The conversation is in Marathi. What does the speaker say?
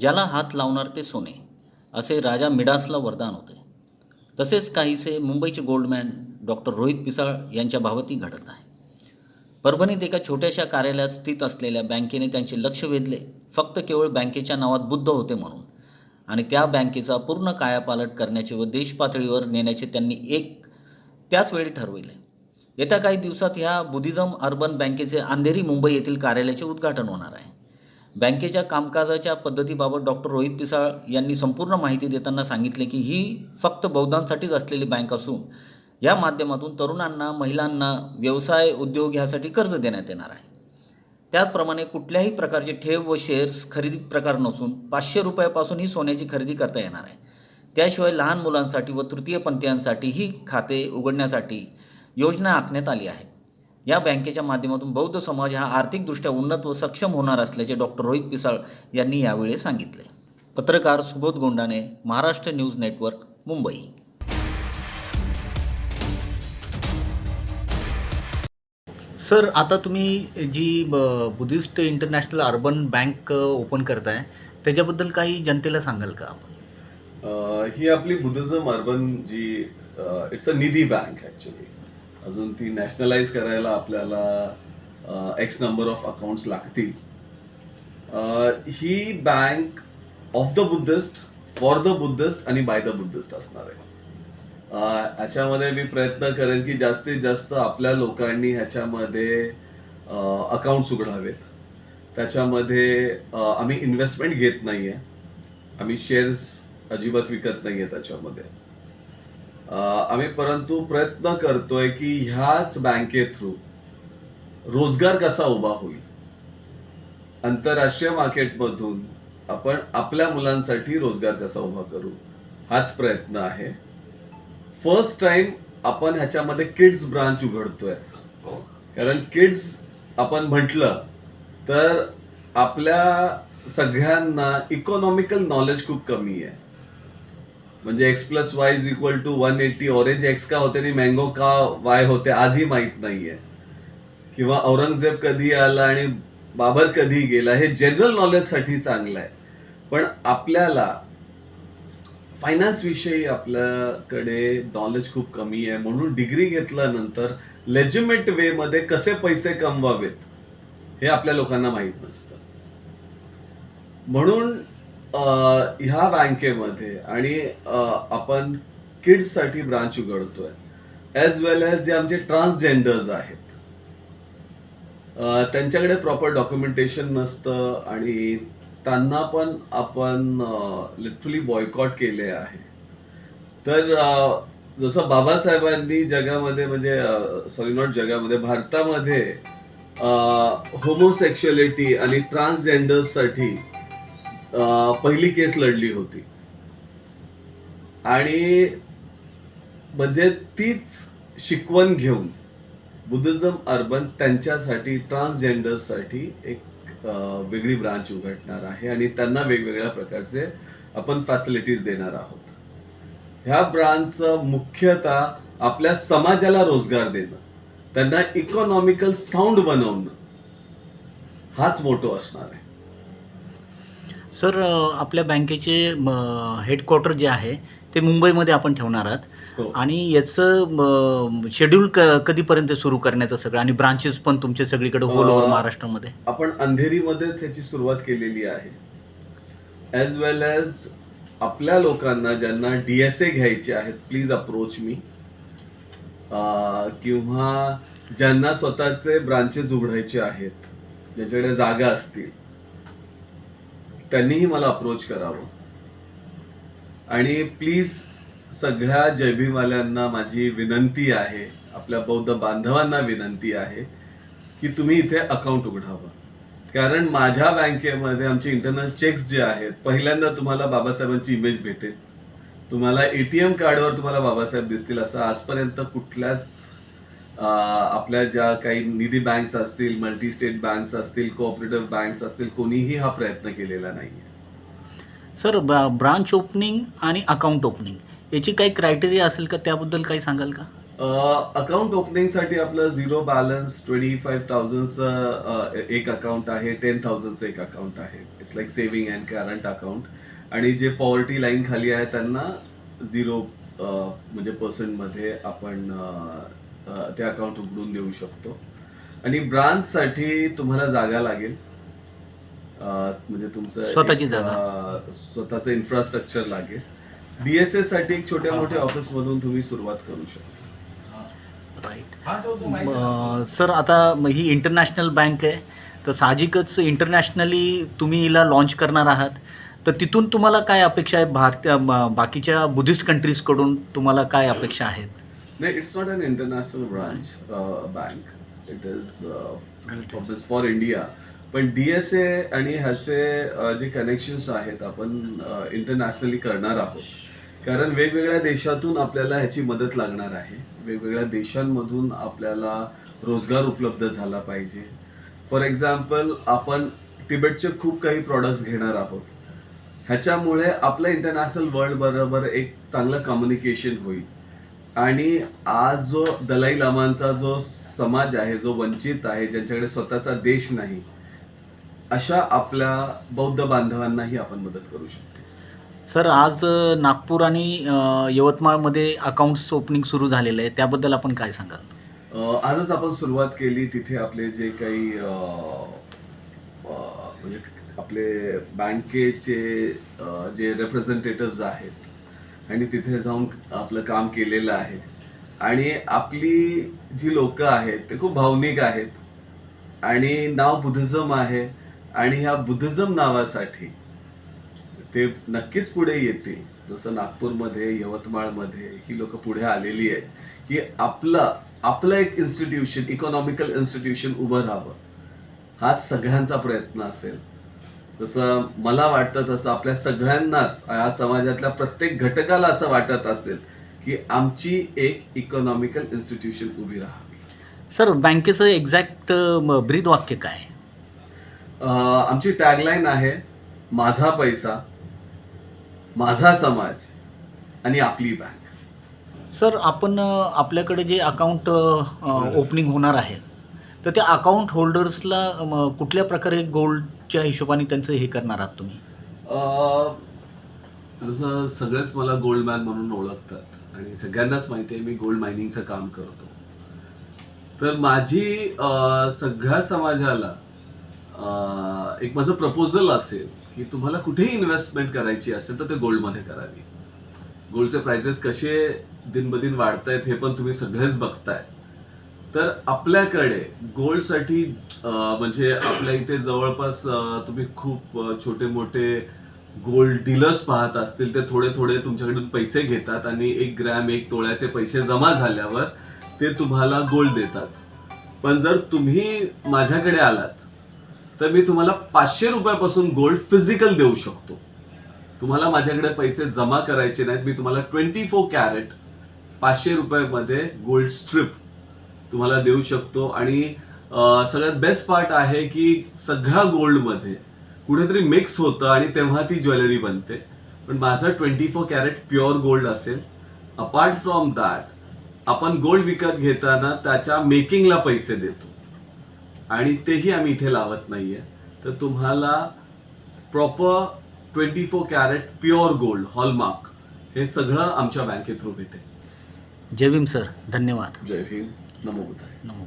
ज्याला हात लावणार ते सोने असे राजा मिडासला वरदान होते. तसेच काहीसे मुंबईचे गोल्डमॅन डॉक्टर रोहित पिसाळ यांच्या बाबतही घडत आहे. परभणीत एका छोट्याशा कार्यालयात स्थित असलेल्या बँकेने त्यांचे लक्ष वेधले. फक्त केवळ बँकेच्या नावात बुद्ध होते म्हणून. आणि त्या बँकेचा पूर्ण कायापालट करण्याचे व देशपातळीवर नेण्याचे त्यांनी एक त्याच वेळी ठरविले. येत्या काही दिवसात ह्या बुद्धिझम अर्बन बँकेचे अंधेरी मुंबई येथील कार्यालयाचे उद्घाटन होणार आहे. बँकेच्या कामकाजाच्या पद्धतीबाबत डॉक्टर रोहित पिसाळ यांनी संपूर्ण माहिती देताना सांगितले की ही फक्त बौद्धांसाठीच असलेली बँक असून या माध्यमातून तरुणांना महिलांना व्यवसाय उद्योग ह्यासाठी कर्ज देण्यात येणार आहे. त्याचप्रमाणे कुठल्याही प्रकारचे ठेव व शेअर्स खरेदी प्रकार नसून पाचशे रुपयापासून ही सोन्याची खरेदी करता येणार आहे. त्याशिवाय लहान मुलांसाठी व तृतीयपंथीयांसाठी ही खाते उघडण्यासाठी योजना आखण्यात आली आहे. या बँकेच्या माध्यमातून बौद्ध समाज हा आर्थिकदृष्ट्या उन्नत व सक्षम होणार असल्याचे डॉक्टर रोहित पिसाळ यांनी यावेळी सांगितले. पत्रकार Subodh Gondane Maharashtra news network Mumbai. Sir आता तुम्ही जी Buddhist international urban bank open करताय त्याच्याबद्दल काही जनतेला सांगाल का आपण? ही आपली बुद्धिझम अर्बन जी it's a Nidhi bank actually. अजून ती नॅशनलाइज करायला आपल्याला एक्स नंबर ऑफ अकाउंट्स लागतील. ही bank of the Buddhist for the Buddhist आणि बाय द बुद्धिस्ट असणार आहे. ह्याच्यामध्ये मी प्रयत्न करेन की जास्तीत जास्त आपल्या लोकांनी ह्याच्यामध्ये अकाउंट्स उघडावेत. त्याच्यामध्ये आम्ही इन्व्हेस्टमेंट घेत नाहीये. आम्ही शेअर्स अजिबात विकत नाहीये त्याच्यामध्ये. आम्ही परंतु प्रयत्न करतोय की ह्याच बँके थ्रू रोजगार कसा उभा होईल? आंतरराष्ट्रीय मार्केटमधून आपण आपल्या मुलांसाठी रोजगार कसा उभा करू? हाच प्रयत्न आहे. फर्स्ट टाइम आपण ह्याच्यामध्ये किड्स ब्रांच उघडतोय. कारण किड्स आपण म्हटलं तर आपल्या सगळ्यांना इकॉनॉमिकल नॉलेज खूप कमी आहे. म्हणजे X plus Y is equal to one eighty orange X का होते आणि मँगो का वाय होते आजही माहीत नाहीये. किंवा औरंगजेब कधी आला आणि बाबर कधी गेला हे जनरल नॉलेजसाठी चांगलं आहे. पण आपल्याला फायनान्स विषयी आपल्याकडे नॉलेज खूप कमी आहे. म्हणून डिग्री घेतल्यानंतर लेजिमेट वे मध्ये कसे पैसे कमवावेत हे आपल्या लोकांना माहीत नसतं. म्हणून ह्या बँकेमध्ये आणि आपण किड्ससाठी ब्रांच उघडतोय. ॲज वेल एज जे आमचे ट्रान्सजेंडर्स आहेत. त्यांच्याकडे प्रॉपर डॉक्युमेंटेशन नसतं आणि त्यांना पण आपण लिटरली बॉयकॉट केले आहे. तर जसं बाबासाहेबांनी जगामध्ये म्हणजे सॉरी नॉट जगामध्ये भारतामध्ये होमोसेक्शुअलिटी आणि ट्रान्सजेंडर्ससाठी पहिली केस लढली होती. आणि म्हणजे तीच शिकवण घेऊन बुद्धिझम अर्बन त्यांच्यासाठी ट्रान्सजेंडर्ससाठी एक वेगळी ब्रांच उघडणार आहे आणि त्यांना वेगवेगळ्या प्रकारचे आपण फॅसिलिटीज देणार आहोत. ह्या ब्रांचचं मुख्यतः आपल्या समाजाला रोजगार देणं त्यांना इकॉनॉमिकल साऊंड बनवणं हाच मोटो असणार आहे. सर आपल्या बँकेचे हेडक्वार्टर जे आहे ते मुंबईमध्ये आपण ठेवणार आहात. हो. आणि याचं शेड्यूल क कधीपर्यंत सुरू करण्याचं सगळं? आणि ब्रांचेस पण तुमचे सगळीकडे होल ओव्हर अ, महाराष्ट्रामध्ये? आपण अंधेरीमध्येच ह्याची सुरुवात केलेली आहे. ॲज वेल एज आपल्या लोकांना ज्यांना डी एस ए घ्यायचे आहेत प्लीज अप्रोच मी किंवा ज्यांना स्वतःचे ब्रांचेस उघडायचे आहेत ज्यांच्याकडे जागा असतील. त्यांनीही मला अप्रोच करावं. आणि प्लीज सगळ्या जयभीमवाल्यांना माझी विनंती आहे आपल्या बौद्ध बांधवांना विनंती आहे की तुम्ही इथे अकाउंट उघडावं. कारण माझ्या बँकेमध्ये आमचे इंटरनल चेक्स जे आहेत पहिल्यांदा तुम्हाला बाबासाहेबांची इमेज भेटेल. तुम्हाला एटीएम कार्डवर तुम्हाला बाबासाहेब दिसतील असं आजपर्यंत कुठल्याच आपल्या ज्या काही निधी बँक्स असतील मल्टी स्टेट बँक्स असतील कोऑपरेटिव्ह बँक्स असतील कोणीही हा प्रयत्न केलेला नाही सर ब्रांच ओपनिंग आणि अकाउंट ओपनिंग याची काही क्रायटेरिया असेल का? त्याबद्दल काही सांगाल का? अकाउंट ओपनिंगसाठी आपलं झिरो बॅलन्स ट्वेंटी फाईव्ह थाउजंडचं एक अकाउंट आहे टेन थाउजंडचं एक अकाउंट आहे. It's like saving and current account आणि जे पॉवर्टी लाईन खाली आहे त्यांना झिरो म्हणजे पर्सेंटमध्ये आपण ते अकाउंट उघडून देऊ शकतो. आणि ब्रांचसाठी तुम्हाला जागा लागेल. म्हणजे तुमचं स्वतःची जागा. स्वतःचं इन्फ्रास्ट्रक्चर लागेल. डीएसएससाठी एक छोट्या मोठ्या ऑफिस मधून तुम्ही सुरुवात करू शकता. राईट सर आता ही इंटरनॅशनल बँक आहे. तर साहजिकच इंटरनॅशनली तुम्ही हिला लॉन्च करणार आहात. तर तिथून तुम्हाला काय अपेक्षा आहे? भारतीय बाकीच्या बुद्धिस्ट कंट्रीजकडून तुम्हाला काय अपेक्षा आहेत? नाही it's not an international branch bank it is office for India पण डी एस ए आणि ह्याचे जे कनेक्शन्स आहेत आपण इंटरनॅशनली करणार आहोत. कारण वेगवेगळ्या देशातून आपल्याला ह्याची मदत लागणार आहे. वेगवेगळ्या देशांमधून आपल्याला रोजगार उपलब्ध झाला पाहिजे. फॉर एक्झाम्पल आपण तिबेटचे खूप काही प्रॉडक्ट्स घेणार आहोत. ह्याच्यामुळे आपलं इंटरनॅशनल वर्ल्ड बरोबर एक चांगलं कम्युनिकेशन होईल. आणि आज जो दलाई लामांचा जो समाज आहे जो वंचित आहे ज्यांच्याकडे स्वतःचा देश नाही अशा आपल्या बौद्ध बांधवांनाही आपण मदत करू शकतो. सर आज नागपूर आणि यवतमाळमध्ये अकाउंट्स ओपनिंग सुरू झालेलं आहे त्याबद्दल आपण काय सांगाल? आजच आपण सुरुवात केली. तिथे आपले जे काही म्हणजे आपले बँकेचे अ, जे रिप्रेझेंटेटिव्ह आहेत आणि तिथे जाऊन आपलं काम केलेलं आहे. आणि आपली जी लोक आहेत ते खूप भावनिक आहेत. आणि नाव बुद्धिझम आहे. आणि ह्या बुद्धिझम नावासाठी ते नक्कीच पुढे येतील. जसं नागपूरमध्ये यवतमाळमध्ये ही लोक पुढे आलेली आहेत की आपलं आपलं एक इन्स्टिट्यूशन इकॉनॉमिकल इन्स्टिट्यूशन उभं राहावं. हाच सगळ्यांचा प्रयत्न असेल. जसं मला वाटतं तसं आपल्या सगळ्यांनाच या समाजातल्या प्रत्येक घटकाला असं वाटत असेल की आमची एक इकॉनॉमिकल इन्स्टिट्यूशन उभी राहावी. सर बँकेचं एक्झॅक्ट ब्रीद वाक्य काय? आमची टॅगलाईन आहे माझा पैसा माझा समाज आणि आपली बँक सर आपण आपल्याकडे जे अकाउंट ओपनिंग होणार आहे तर त्या अकाउंट होल्डर्सला कुठल्या प्रकारे गोल्डच्या हिशोबाने त्यांचं हे करणार आहात तुम्ही? जसं सगळेच मला गोल्ड मॅन म्हणून ओळखतात आणि सगळ्यांनाच माहिती आहे मी गोल्ड मायनिंगचं काम करतो. तर माझी सगळ्या समाजाला एक माझं प्रपोजल असेल की तुम्हाला कुठेही इन्व्हेस्टमेंट करायची असेल तर ते गोल्डमध्ये करावी. गोल्डचे प्राइसेस कसे दिनबदिन वाढत आहेत हे पण तुम्ही सगळेच बघताय. तर आपल्याकडे गोल्डसाठी म्हणजे आपल्या इथे जवळपास तुम्ही खूप छोटे मोठे गोल्ड डीलर्स पाहत असतील ते थोडे थोडे तुमच्याकडून पैसे घेतात आणि एक ग्रॅम एक तोळ्याचे पैसे जमा झाल्यावर ते तुम्हाला गोल्ड देतात. पण जर तुम्ही माझ्याकडे आलात तर मी तुम्हाला पाचशे रुपयापासून गोल्ड फिजिकल देऊ शकतो. तुम्हाला माझ्याकडे पैसे जमा करायचे नाहीत. मी तुम्हाला ट्वेंटी फोर कॅरेट पाचशे रुपयामध्ये गोल्ड स्ट्रिप तुम्हाला देऊ शकतो. आणि सगळ्यात बेस्ट पार्ट आहे की सगळ्या गोल्डमध्ये कुठेतरी मिक्स होतं आणि तेव्हा ती ज्वेलरी बनते. पण माझं twenty four carat pure gold असेल. अपार्ट फ्रॉम दॅट आपण गोल्ड विकत घेताना त्याच्या मेकिंगला पैसे देतो. आणि तेही आम्ही इथे लावत नाहीये. तर तुम्हाला proper twenty four carat pure gold hallmark हे सगळं आमच्या बँके थ्रू भेटेल. जय भीम सर धन्यवाद. जय हिंद नमो बुद्धाय नमो